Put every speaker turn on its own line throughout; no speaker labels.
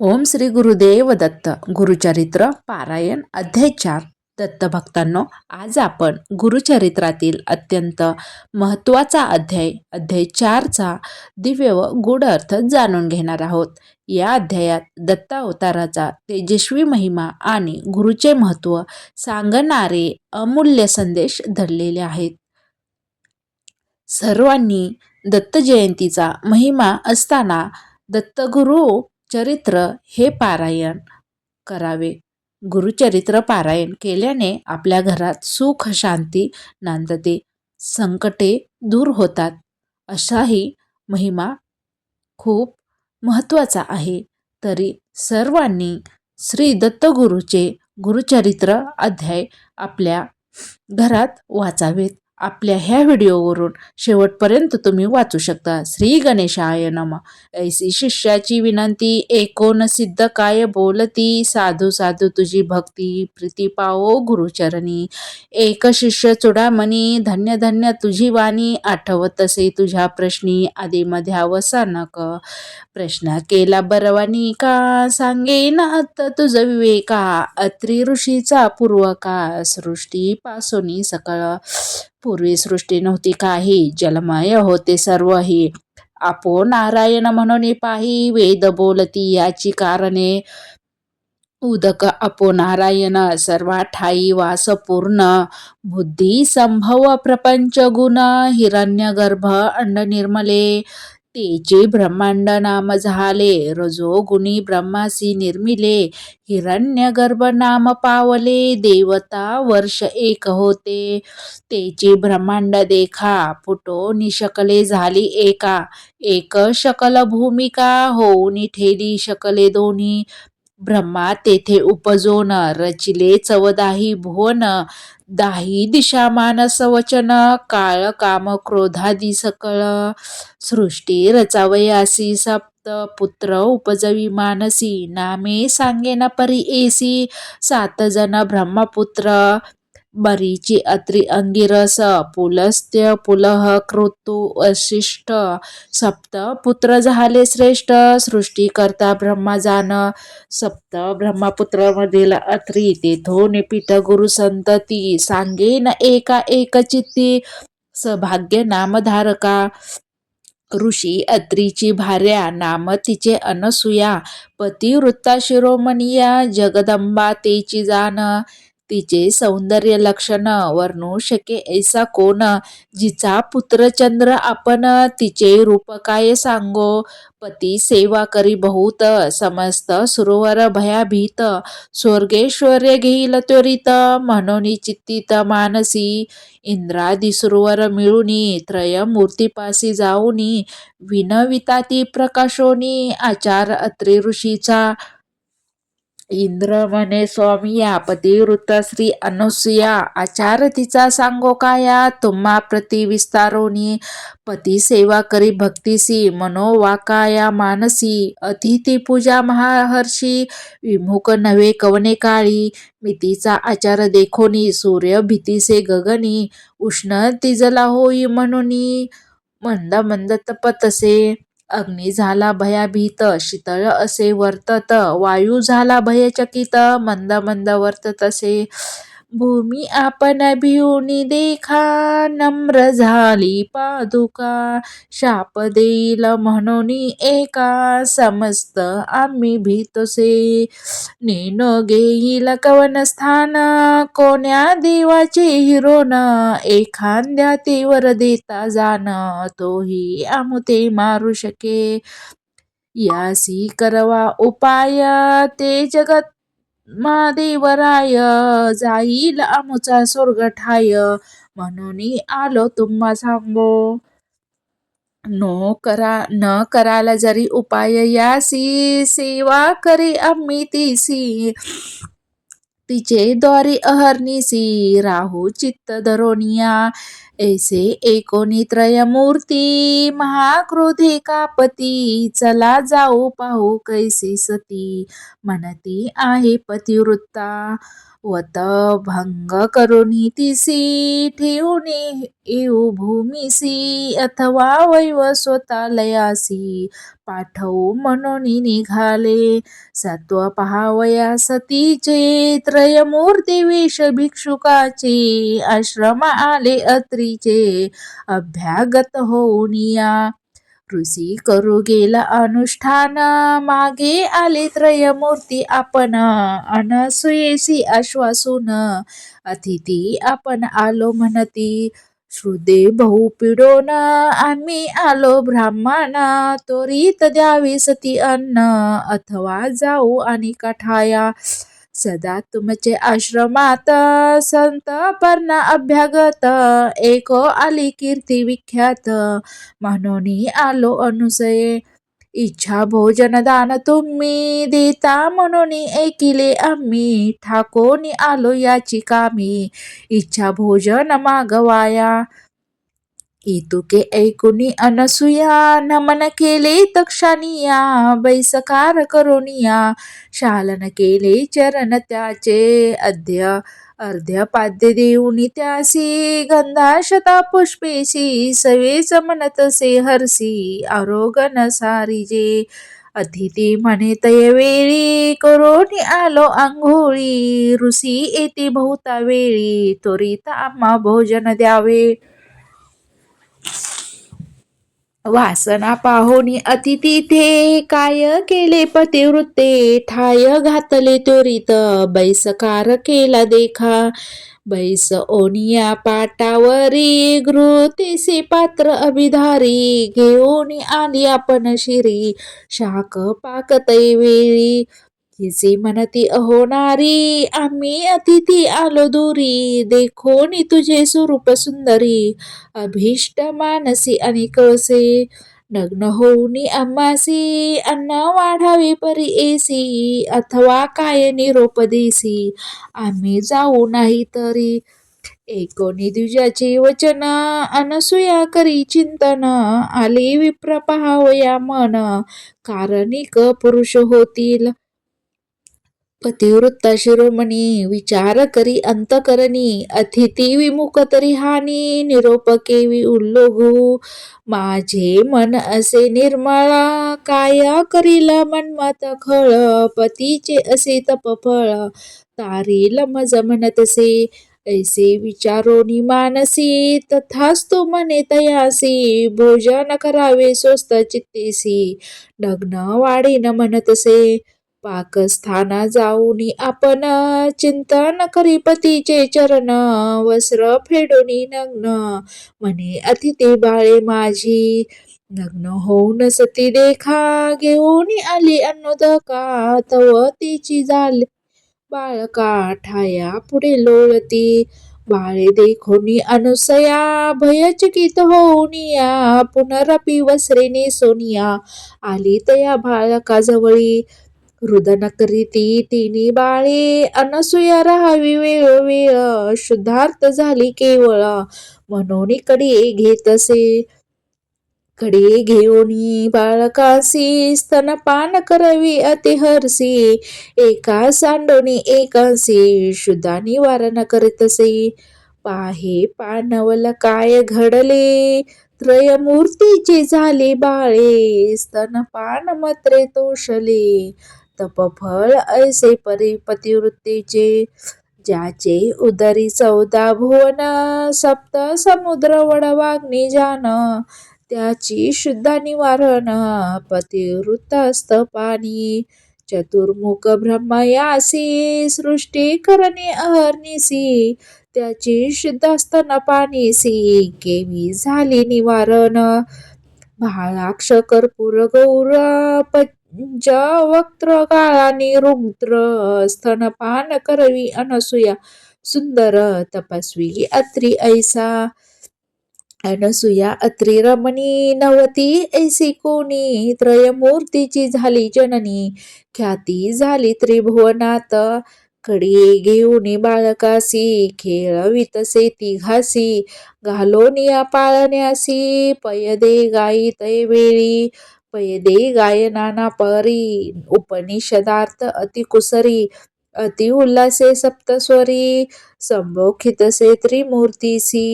ओम श्री गुरुदेव दत्त गुरुचरित्र पारायण अध्याय चार. दत्तभक्तांनो आज आपण गुरुचरित्रातील अत्यंत महत्त्वाचा अध्याय अध्याय चारचा दिव्य व गूढ अर्थ जाणून घेणार आहोत. या अध्यायात दत्ता अवताराचा तेजस्वी महिमा आणि गुरुचे महत्त्व सांगणारे अमूल्य संदेश धरलेले आहेत. सर्वांनी दत्त जयंतीचा महिमा असताना दत्तगुरू चरित्र हे पारायण करावे. गुरुचरित्र पारायण केल्याने आपल्या घरात सुख शांती नांदते. संकटे दूर होतात. अशाही महिमा खूप महत्त्वाचा आहे. तरी सर्वांनी श्री दत्तगुरूचे गुरुचरित्र अध्याय आपल्या घरात वाचावेत. आपल्या ह्या व्हिडिओवरून शेवटपर्यंत तुम्ही वाचू शकता. श्री गणेशाय नम. ऐसी शिष्याची विनंती एकोन सिद्ध काय बोलती? साधू साधू तुझी भक्ती प्रीती पाओ गुरुचरणी. एक शिष्य चुडामणी धन्य धन्य तुझी वाणी आठवत असे तुझ्या प्रश्नी आधी मध्यावसा अवसानक प्रश्न केला बरवानी का? सांगेन आता तुझ विवेका. अत्री ऋषीचा पूर्व का सृष्टी पासोनी सकळ. पूर्वी सृष्टी नव्हती काही जलमय होते सर्वही. आपो नारायण म्हणून पाही वेद बोलती याची कारणे उदक अपो नारायण सर्वा ठाई वास पूर्ण बुद्धी संभव प्रपंच गुण हिरण्य गर्भ अंड निर्मले. तेचे ब्रह्मांड नाम झाले रजोगुणी ब्रह्मासी निर्मिले हिरण्य गर्भ नाम पावले देवता वर्ष एक होते. तेचे ब्रह्मांड देखा फुटो निशकले झाली एका एक शकल भूमिका होऊन ठेली शकले दोन्ही. ब्रह्मा तेथे उपजोन रचिले चवदाही भुवन दाही दिशा मानस वचन काळ काम क्रोधादी सकळ सृष्टी रचावयासी सप्त पुत्र उपजवी मानसी नामे सांगेन परी एसी सात जन ब्रह्मपुत्र बरीची अत्रि अंगिरस पुलस्त्य पुलह कृतू वशिष्ठ सप्त पुत्र झाले श्रेष्ठ सृष्टीकर्ता ब्रह्मा जान सप्त ब्रह्मपुत्रामधील अत्री तेथो पीठ गुरु संतती सांगेन एका एक चित्ती सभाग्य नामधारका ऋषी अत्रीची भार्या नाम तिचे अनसुया पतिवृत्ता शिरोमणिया जगदंबा तेची जाण तिचे सौंदर्य लक्षण वर्णू शके ऐसा कोण? जिचा पुत्र चंद्र आपण तिचे रूप काय सांगो? पती सेवा करी बहुत समस्त सुरोवर भयाभीत. स्वर्गेश्वर्य घेईल त्वरित म्हणून चित्तित मानसी. इंद्रादी सुरोवर मिळूनी त्रय मूर्तीपासी जाऊनी. विनविताती प्रकाशोनी आचार अत्रि ऋषीचा इंद्रमने स्वामिया पतिवृत्त श्री अनुसुया आचार तिचा सांगो काया तुम्हा प्रति विस्तारोनी पती सेवा करी भक्तीसी मनोवाकाया मानसी अतिथी पूजा महाहर्षी विमुख नव्हे कवने काळी मितीचा आचार देखोनी सूर्य भीतीसे गगनी उष्ण तिजला होई म्हणून मंद मंद तपतसे. अग्नी झाला भयाभीत शीतळ असे वर्तत वायू झाला भयचकित मंद मंद वर्तत असे भूमी आपण भिवनी देखा नम्र झाली पादुका शाप देईल म्हणून एका समस्त आम्ही भीतोसे. नेनो घेईल कवन स्थान कोण्या देवाचे हिरोन एखाद्या तेवर देता जाण तोही आमुते मारू शके. यासी करवा उपाय ते जगत महादेवराय जाईल आमचा स्वर्ग ठाय म्हणून आलो तुम्हा सांगो. नो करा न कराला जरी उपाय यासी सेवा करी आम्ही तिसी. तिचे द्वारी अहर्निसी राहू चित्त धरोनिया ऐसे एकोणी त्रयमूर्ती महाक्रोधे कापती चला जाऊ पाहू कैसी सती. म्हणती आहे पतिवृत्ता वत भंग करून तिसी ठेवणे येऊ भूमिसी अथवा वैवस्वतालयासी पाठवू म्हणून निघाले. सत्व पहावया सतीचे त्रयमूर्ती वेश भिक्षुकाचे आश्रम आले अत्रीचे. अभ्यागत होऊन या ऋषी करू गेला अनुष्ठान मागे आले त्रयमूर्ती आपण अनसुयेसी आश्वासून. अतिथी आपण आलो म्हणती श्रुदे बहु पिडोन आम्ही आलो ब्राह्मण त्वरित द्यावी सती अन्न अथवा जाऊ आणि कठाया. सदा तुमचे आश्रमात संत पर्ण अभ्यागत एक आली कीर्ती विख्यात. म्हणून आलो अनुसये. इच्छा भोजन दान तुम्ही देता म्हणून ऐकिले आम्ही ठाकोनी आलो याची कामी. इच्छा भोजन मागवाया. इतुके ऐकुनी अनसुया नमन केले तक्षानिया बैसकार करोनिया. शालन केले चरण त्याचे अद्य अर्ध्या पाद्य देऊनी त्यासी गंधाशता पुष्पेशी सवेच म्हणतसे हरसी आरोगन सारिजे. अतिथी म्हणे तयवेळी करोनी आलो आंघोळी ऋषी येते बहुता वेळी त्वरित आम्हा भोजन द्यावे. वासना पाहुनी अतिथी थे काय केले पतिवृत्ते? ठाय घातले त्वरित बैसकार केला देखा. बैस ओनिया पाटावरी घृतेसे पात्र अभिधारी घेऊन आली आपण शिरी. शाक पाक वेळी हिचे म्हणती अहोनारी आम्ही अतिथी आलो दुरी. देखोनी तुझे स्वरूप सुंदरी अभिष्ट मानसी आणि कळसे. नग्न होऊनी अम्मासी अन्न वाढावे परी एसी. अथवा काय निरोप देसी आम्ही जाऊ नाही तरी. एकोणी द्विजाची वचन अनसुया करी चिंतन. आले विप्र पहावया मन कारणिक पुरुष होतील. पतिवृत्ता शिरोमणी विचार करी अंतकरणी अतिथी विमुख तरी हानी निरोप केवी उल्लोघू माझे मन असे निर्मळ काय करील मनमत खळ पतीचे असे तपफळ तारी लमज म्हणतसे ऐसे विचारोनी मानसी तथास्तु मने तयासी भोजन करावे स्वस्त चित्तेसी नग्न वाढीन म्हणतसे पाकस्थाना जाऊन आपण चिंतन करी पतीचे चरण वस्त्र फेडोनी नग्न. म्हणे अतिथी बाळे माझी नग्न होऊन सती देखा घेऊन आली अन्नोदका तव तिची झाली. बाळका ठाया पुढे लोळती बाळे देखोनी अनुसया भयचकित होऊन या पुनरपी वस्त्रे सोनिया. आली तया बाळका जवळी रुदन करीती तिनी बाळे अनसुया राहावी वेळ शुद्धार्थ झाली केवळ. म्हणून कडे घेत असे कडे घेऊन बाळकासी स्तनपान करावी अतिहरसी एका सांडोनी एकासी शुद्धा निवारण करीतसे. पाहे पानवल काय घडले त्रयमूर्तीचे झाले बाळे. स्तनपान मत्रे तोषले. तपफळ ऐसे परी पतिवृत्तीचे ज्याचे उदरी चौदा भुवन सप्त समुद्र वडवाग्नी जान त्याची शुद्ध निवारण पतिवृत्तस्त पाणी चतुर्मुख ब्रह्मयासी सृष्टी करणे अहर्निसी त्याची शुद्ध स्तन पाणीसी केवी झाली निवारण भाळाक्ष कर्पूर गौर पंच वक्त्र काळानी रुद्र स्तनपान करवी अनसुया सुंदर तपस्वी अत्री ऐसा। अनसुया अत्री रमणी नवती ऐसी कोणी? त्रयमूर्तीची झाली जननी ख्याती झाली त्रिभुवनात। कडी घेऊन बाळकासी खेळवितसे ती घासी घालोनिया पाळण्यासी पयदे गाई तैवेळी पयदे गायनाना परी उपनिषदार्थ अति कुसरी अति उल्हासे सप्तस्वरी संभोखितसे त्रिमूर्तीसी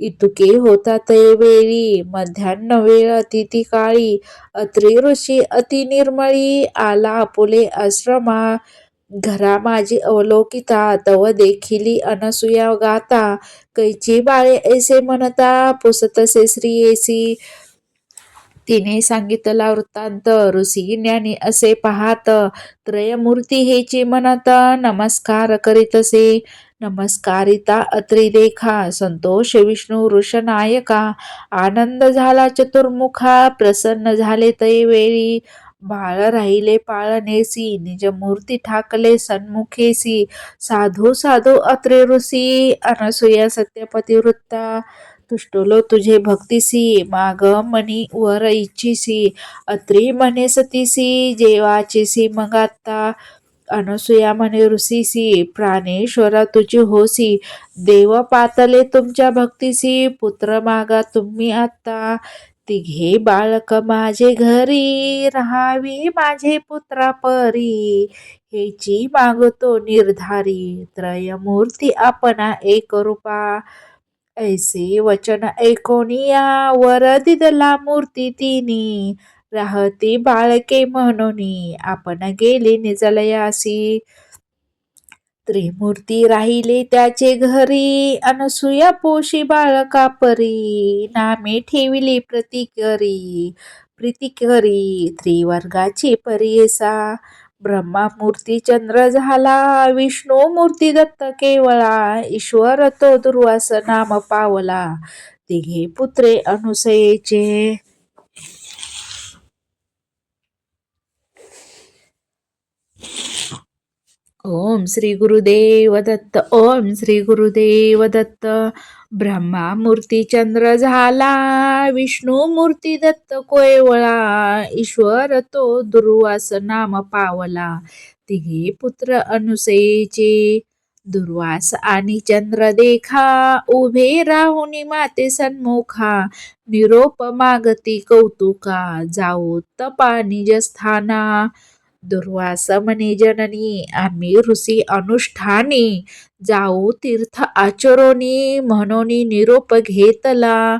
इतुके होता तैवेळी मध्यान्ह वेळ अतिथी काळी अत्रि ऋषी अति निर्मळी आला आपुले आश्रमा घरा माझी अवलोकिता तव देखिली अनसुया गाता कैची बाळे ऐसे म्हणता पुसतसे श्रीयेसी तिने सांगितला वृत्तांत ऋषी ज्ञानी असे पाहात. त्रयमूर्ती हेची म्हणत नमस्कार करीतसे नमस्कारिता अत्रि देखा संतोष विष्णू वृषनायका आनंद झाला चतुर्मुखा प्रसन्न झाले तैवेळी. बाळ राहिले पाळणेसी निज मूर्ती ठाकले सन्मुखेसी. साधू साधू अत्रे ऋषी अनसुया सत्यपती वृत्ता तुष्टलो तुझे भक्तीसी माग मनी वर इच्छिसी अत्री म्हणे सतीसी जेवाचीसी मग आता अनसुया म्हणे ऋषीसी प्राणेश्वरा तुझी होसी देव पातले तुमच्या भक्तीसी पुत्र मागा तुम्ही आता तिघे बाळक माझे घरी राहावी माझे पुत्रा परी हेची मागतो निर्धारी त्रयमूर्ती आपणा एक रूपा ऐसे वचन ऐकोनिया वर दिदला मूर्ती तिनी. राहती बाळके म्हणून आपण गेली निजलयासी. त्रिमूर्ती राहिले त्याचे घरी. अनसुया पोशी बाळका परी. नामे ठेविली प्रतिकरी. प्रीतिकरी त्रिवर्गाची परियसा ब्रह्मा मूर्ती चंद्र झाला विष्णू मूर्ती दत्त केवळा ईश्वर तो दुर्वास नाम पावला. तिघे पुत्रे अनुसयेचे ओम श्री गुरुदेव दत्त ओम श्री गुरुदेव दत्त ब्रह्मा मूर्ती चंद्र झाला विष्णू मूर्ती दत्त कोयवळा ईश्वर तो दुर्वास नाम पावला. तिघे पुत्र अनुसयेचे दुर्वास आणि चंद्र देखा उभे राहुनी माते सन्मुखा निरोप मागती कौतुका जाऊ तपा निजस्थाना. म्हणे जननी आम्ही ऋषी अनुष्ठानी जाऊ तीर्थ आचरोनी म्हणून निरोप घेतला.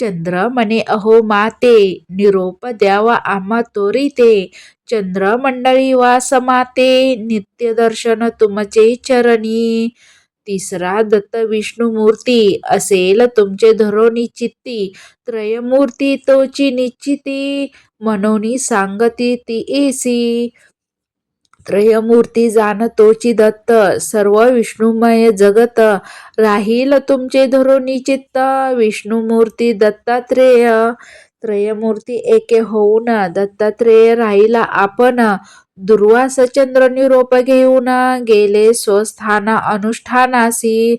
चंद्र म्हणे अहो माते निरोप द्यावा आम्हा तोरिते. चंद्रमंडळी वास माते नित्य दर्शन तुमचे चरणी. तिसरा दत्त विष्णू मूर्ती असेल तुमचे धरोनी चित्ती त्रयमूर्ती तोची निश्चिती मनोनी सांगती ती एसी. त्रयमूर्ती जाणतोची दत्त सर्व विष्णुमय जगत राहील तुमचे धरोनी चित्त विष्णुमूर्ती दत्तात्रेय. त्रयमूर्ती एके होऊन दत्तात्रेय राहिला. आपण दुर्वास चंद्र निरोप घेऊन गेले. स्वस्थान अनुष्ठानासी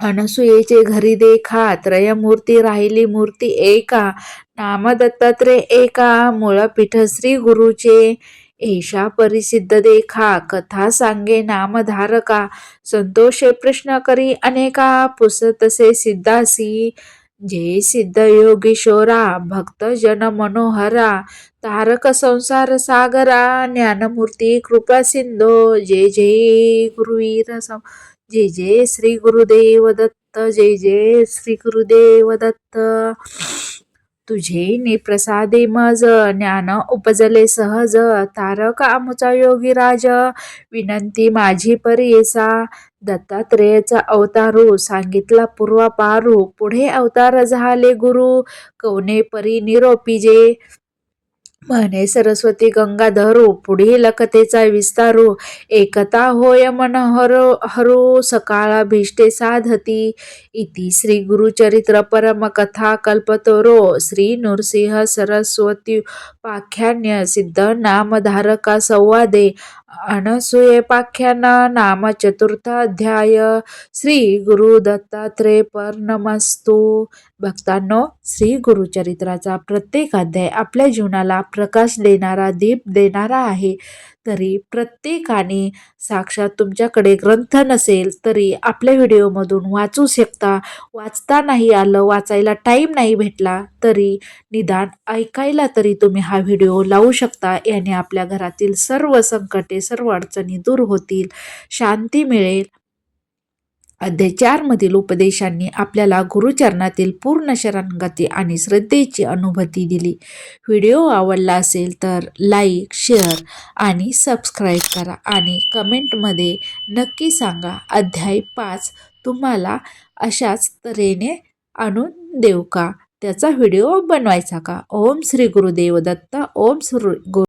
अनसुयेचे घरी देखा. त्रयमूर्ती राहिली. मूर्ती एका नाम दत्तात्रेय एका मूळ श्री गुरुचे एषा परिसिद्ध देखा. कथा सांगे नामधारका. संतोषे प्रश्न करी अनेका. पुसतसे सिद्धासी जय सिद्ध योगीशोरा भक्त जन मनोहरा तारक संसार सागरा ज्ञानमूर्ती कृपा सिंधो जय जय गुरुवीर सम जय जय श्री गुरुदेव दत्त जय जय श्री गुरुदेव दत्त। तुझे निप्रसादे मज ज्ञान उपजले सहज तारक आमचा योगी राज विनंती माझी परियेसा दत्तात्रेयचा अवतारू सांगितला पूर्वापारू पुढे अवतार झाले गुरु! कवने परी निरोपीजे म्हणे सरस्वती गंगाधरू पुढील कथेचा विस्तारू एकता होय मन हरो हरू सकाळा भीष्टे साधती. इति श्री गुरुचरित्र परम कथा कल्पतोरो। श्री नृसिंह सरस्वती पाख्यान्य सिद्ध नामधारका संवादे। अणसूयेपाख्यान नाम चतुर्थाध्याय श्री गुरु दत्तात्रेय नमस्तू। भक्तांनो श्री गुरुचरित्राचा प्रत्येक अध्याय आपल्या जीवनाला प्रकाश देणारा दीप देणारा आहे. तरी प्रत्येकाने साक्षात तुमच्याकडे ग्रंथ नसेल तरी आपल्या व्हिडिओमधून वाचू शकता. वाचता नाही आलं वाचायला टाईम नाही भेटला तरी निदान ऐकायला तरी तुम्ही हा व्हिडिओ लावू शकता. याने आपल्या घरातील सर्व संकटे सर्व अडचणी दूर होतील. शांती मिळेल. अध्याय चारमधील उपदेशांनी आपल्याला गुरुचरणातील पूर्ण शरणागती आणि श्रद्धेची अनुभूती दिली. व्हिडिओ आवडला असेल तर लाईक शेअर आणि सबस्क्राईब करा आणि कमेंटमध्ये नक्की सांगा अध्याय पाच तुम्हाला अशाच तऱ्हेने आणून देऊ का? त्याचा व्हिडिओ बनवायचा का? ओम श्री गुरुदेव दत्त ओम श्री गुरु